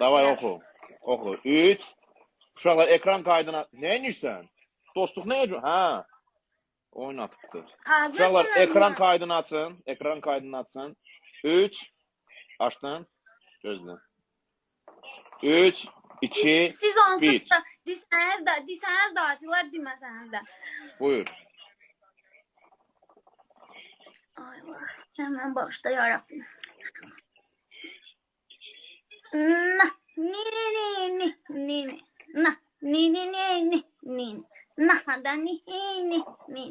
Davay oxu. Oxu. 3. Uşaqlar ekran kaydına nə edirsən? Dostluq nə üçün? Hə. Oynatıbdı. Uşaqlar ekran mı? kaydını açın. Ekran kaydını açın. 3. Açdın. Gözlə. 3 2 Siz onsuz Bir. da desəniz də, desəniz də açılar, deməsəniz də. Buyur. Allah, hemen başla yarabbim. Na, ni ni ni ni ni. Na, ni ni ni ni ni. Na da ni ni ni.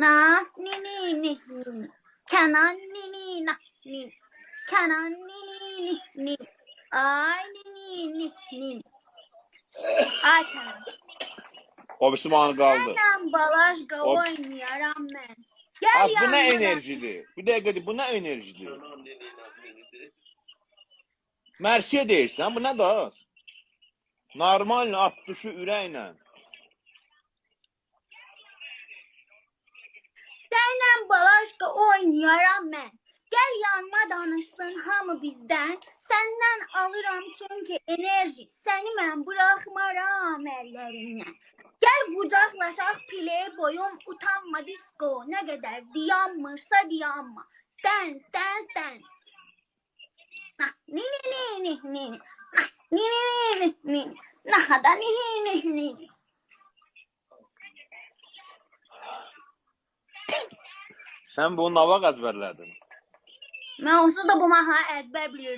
Na ni ni ni ni. Kenan ni ni na ni. Kenan ni ni ni ni. Ay ni ni ni ni. Ay Kenan. Bana qaldı. Senden balaşka Hop. oynayaram ben. Gel Az bu da. enerjidir? Bir dəqiqədir, bu nə enerjidir? Mərsiyə deyirsən, bu nə da? Normal at düşü ürəklə. Senden balaşka oynayaram ben. Gel yanma danışsın hamı bizden. Senden alırım çünkü enerji. Seni ben bırakmaram ellerimden. Gel kucaklaşak playboyum utanma disco. Ne kadar diyanmışsa diyanma. Dance dance dance. Ah, ni ni ni ni ni. Ni ni ni ni ni. Nah da ni ni ni. Sən bunu navaq əzbərlədin. Ben olsa da bu maha ezber bilirdim.